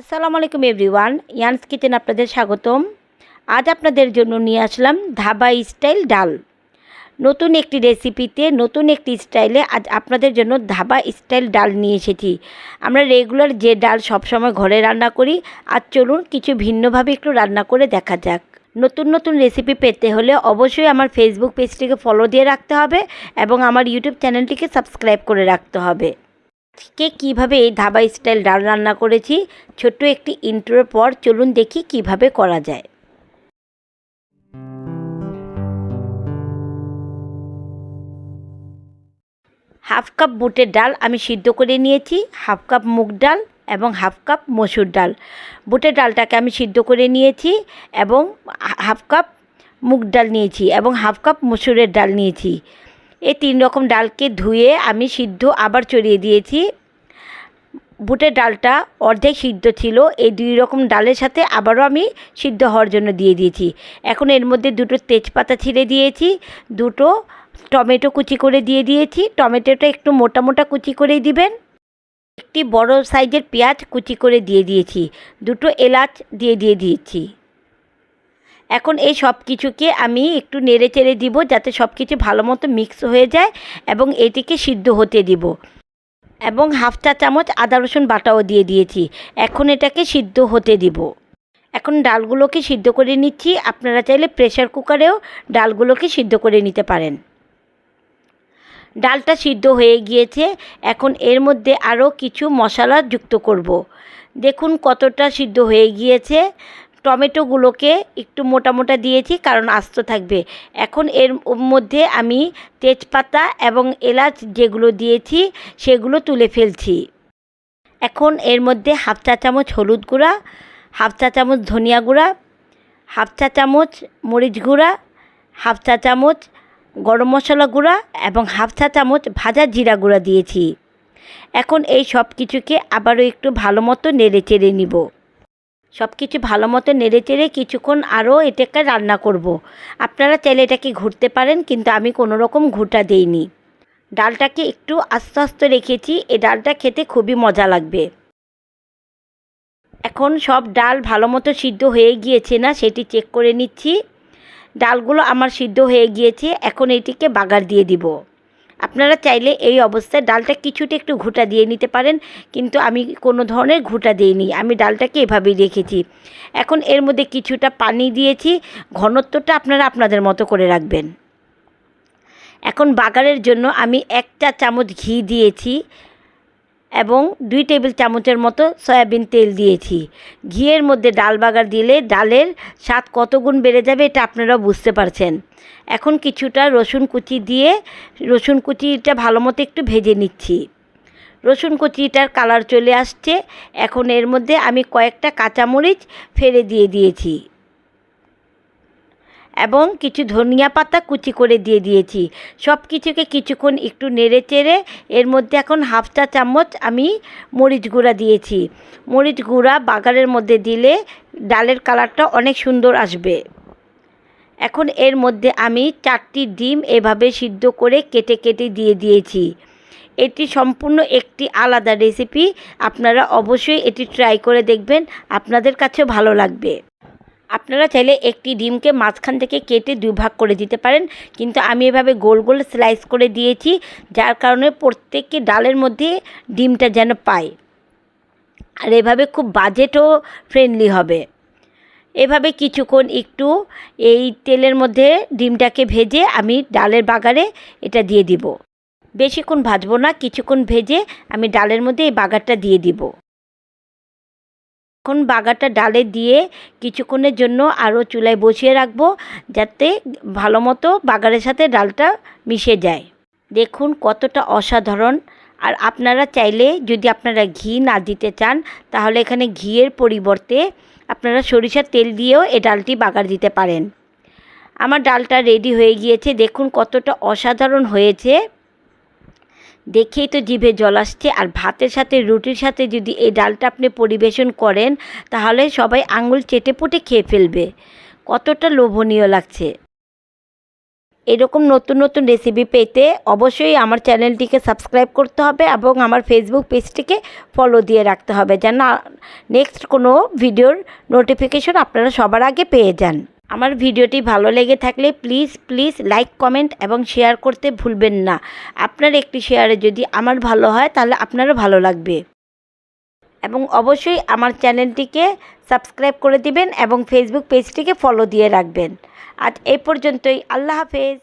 আসসালামু আলাইকুম everyone, ইয়ানস kitchen আপনাদের স্বাগতম। আজ আপনাদের জন্য নিয়ে আসলাম ধাবা স্টাইল ডাল। নতুন একটি রেসিপিতে, নতুন একটি স্টাইলে আজ আপনাদের জন্য ধাবা স্টাইল ডাল নিয়ে এসেছি। আমরা রেগুলার যে ডাল সবসময় ঘরে রান্না করি, আজ চলুন কিছু ভিন্নভাবে একটু রান্না করে দেখা যাক। নতুন নতুন রেসিপি পেতে হলে অবশ্যই আমার ফেসবুক পেজটিকে ফলো দিয়ে রাখতে হবে এবং আমার ইউটিউব চ্যানেলটিকে সাবস্ক্রাইব করে রাখতে হবে। আজকে কীভাবে এই ধাবা স্টাইল ডাল রান্না করেছি? ছোট্ট একটি ইন্ট্রোর পর চলুন দেখি কীভাবে করা যায়। হাফ কাপ বুটের ডাল আমি সিদ্ধ করে নিয়েছি, হাফ কাপ মুগ ডাল এবং হাফ কাপ মসুর ডাল। বুটের ডালটাকে আমি সিদ্ধ করে নিয়েছি এবং হাফ কাপ মুগ ডাল নিয়েছি এবং হাফ কাপ মসুরের ডাল নিয়েছি। এই তিন রকম ডালকে ধুয়ে আমি সিদ্ধ আবার চড়িয়ে দিয়েছি। বুটের ডালটা অর্ধেক সিদ্ধ ছিল, এই দুই রকম ডালের সাথে আবারও আমি সিদ্ধ হওয়ার জন্য দিয়ে দিয়েছি। এখন এর মধ্যে দুটো তেজপাতা ছিঁড়ে দিয়েছি, দুটো টমেটো কুচি করে দিয়ে দিয়েছি। টমেটোটা একটু মোটা মোটা কুচি করেই দিবেন। একটি বড় সাইজের পেঁয়াজ কুচি করে দিয়ে দিয়েছি, দুটো এলাচ দিয়ে দিয়ে দিয়েছি। এখন এই সব কিছুকে আমি একটু নেড়ে চেড়ে দিব যাতে সব কিছু ভালো মতো মিক্স হয়ে যায় এবং এটিকে সিদ্ধ হতে দিব। এবং হাফ চা চামচ আদা রসুন বাটাও দিয়ে দিয়েছি। এখন এটাকে সিদ্ধ হতে দিব। এখন ডালগুলোকে সিদ্ধ করে নিচ্ছি। আপনারা চাইলে প্রেশার কুকারেও ডালগুলোকে সিদ্ধ করে নিতে পারেন। ডালটা সিদ্ধ হয়ে গিয়েছে। এখন এর মধ্যে আরও কিছু মশলা যুক্ত করব। দেখুন কতটা সিদ্ধ হয়ে গিয়েছে। টমেটোগুলোকে একটু মোটা মোটা দিয়েছি, কারণ আস্ত থাকবে। এখন এর মধ্যে আমি তেজপাতা এবং এলাচ যেগুলো দিয়েছি, সেগুলো তুলে ফেলছি। এখন এর মধ্যে হাফ চা চামচ হলুদ গুঁড়া, হাফ চা চামচ ধনিয়া গুঁড়া, হাফ চা চামচ মরিচ গুঁড়া, হাফ চা চামচ গরম মশলা গুঁড়া এবং হাফ চা চামচ ভাজা জিরা গুঁড়া দিয়েছি। এখন এই সব কিছুকে আবারও একটু ভালো মতো নেড়ে চেড়ে নিব। সব কিছু ভালো মতো নেড়ে চেড়ে কিছুক্ষণ আরও এটাকে রান্না করব। আপনারা চাইলে এটাকে ঘুরতে পারেন, কিন্তু আমি কোনো রকম ঘুটা দেইনি। ডালটাকে একটু আস্তে আস্তে রেখেছি এই ডালটা খেতে খুবই মজা লাগবে। এখন সব ডাল ভালো মতো সিদ্ধ হয়ে গিয়েছে না, সেটি চেক করে নিচ্ছি। ডালগুলো আমার সিদ্ধ হয়ে গিয়েছে, এখন এটিকে বাগার দিয়ে দিব। আপনারা চাইলে এই অবস্থায় ডালটা কিছুটা একটু ঘুটা দিয়ে নিতে পারেন, কিন্তু আমি কোনো ধরনের ঘুটা দিইনি। আমি ডালটাকে এভাবেই রেখেছি। এখন এর মধ্যে কিছুটা পানি দিয়েছি, ঘনত্বটা আপনারা আপনাদের মতো করে রাখবেন। এখন বাগারের জন্য আমি একটা চামচ ঘি দিয়েছি। এবং দুই টেবিল চামচের মতো সয়াবিন তেল দিয়েছি। ঘিয়ের মধ্যে ডাল বাগার দিলে ডালের স্বাদ কত গুণ বেড়ে যাবে এটা আপনারা বুঝতে পারছেন। এখন কিছুটা রসুন কুচি দিয়ে, রসুন কুচিটা ভালো মতো একটু ভেজে নিচ্ছি। রসুন কুচিটার কালার চলে আসছে। এখন এর মধ্যে আমি কয়েকটা কাঁচামরিচ ফেলে দিয়ে দিয়েছি। এবং কিছু ধনিয়া পাতা কুচি করে দিয়ে দিয়েছি। সব কিছুকে কিছুক্ষণ একটু নেড়ে চেড়ে এর মধ্যে এখন হাফ চা চামচ আমি মরিচ গুঁড়া দিয়েছি। মরিচ গুঁড়া বাগারের মধ্যে দিলে ডালের কালারটা অনেক সুন্দর আসবে। এখন এর মধ্যে আমি চারটি ডিম এভাবে সিদ্ধ করে কেটে কেটে দিয়ে দিয়েছি। এটি সম্পূর্ণ একটি আলাদা রেসিপি আপনারা অবশ্যই এটি ট্রাই করে দেখবেন, আপনাদের কাছেও ভালো লাগবে। আপনারা চাইলে একটি ডিমকে মাঝখান থেকে কেটে দুভাগ করে দিতে পারেন। কিন্তু আমি এভাবে গোল গোল স্লাইস করে দিয়েছি, যার কারণে প্রত্যেককে ডালের মধ্যে ডিমটা যেন পায়। আর এভাবে খুব বাজেটও ফ্রেন্ডলি হবে। এভাবে কিছুক্ষণ একটু এই তেলের মধ্যে ডিমটাকে ভেজে আমি ডালের বাগারে এটা দিয়ে দিব। বেশিক্ষণ ভাজবো না, কিছুক্ষণ ভেজে আমি ডালের মধ্যে এই বাগারটা দিয়ে দিব। এখন বাগারটা ডালে দিয়ে কিছুক্ষণের জন্য আরও চুলায় বসিয়ে রাখব যাতে ভালো মতো বাগারের সাথে ডালটা মিশে যায়। দেখুন কতটা অসাধারণ। আর আপনারা চাইলে যদি আপনারা ঘি না দিতে চান, তাহলে এখানে ঘিয়ের পরিবর্তে আপনারা সরিষার তেল দিয়েও এই ডালটি বাগার দিতে পারেন। আমার ডালটা রেডি হয়ে গিয়েছে। দেখুন কতটা অসাধারণ হয়েছে। দেখেই তো জিভে জল আসছে। আর ভাতের সাথে রুটির সাথে যদি এই ডালটা আপনি পরিবেশন করেন, তাহলে সবাই আঙুল চেটে পুটে খেয়ে ফেলবে। কতটা লোভনীয় লাগছে। এরকম নতুন নতুন রেসিপি পেতে অবশ্যই আমার চ্যানেলটিকে সাবস্ক্রাইব করতে হবে এবং আমার ফেসবুক পেজটিকে ফলো দিয়ে রাখতে হবে। যেন নেক্সট কোনো ভিডিওর নোটিফিকেশন আপনারা সবার আগে পেয়ে যান। আমার ভিডিওটি ভালো লেগে থাকলে প্লিজ প্লিজ লাইক, কমেন্ট এবং শেয়ার করতে ভুলবেন না। আপনার একটি শেয়ারে যদি আমার ভালো হয়, তাহলে আপনারও ভালো লাগবে। এবং অবশ্যই আমার চ্যানেলটিকে সাবস্ক্রাইব করে দিবেন এবং ফেসবুক পেজটিকে ফলো দিয়ে রাখবেন। আর এই পর্যন্তই। আল্লাহ হাফেজ।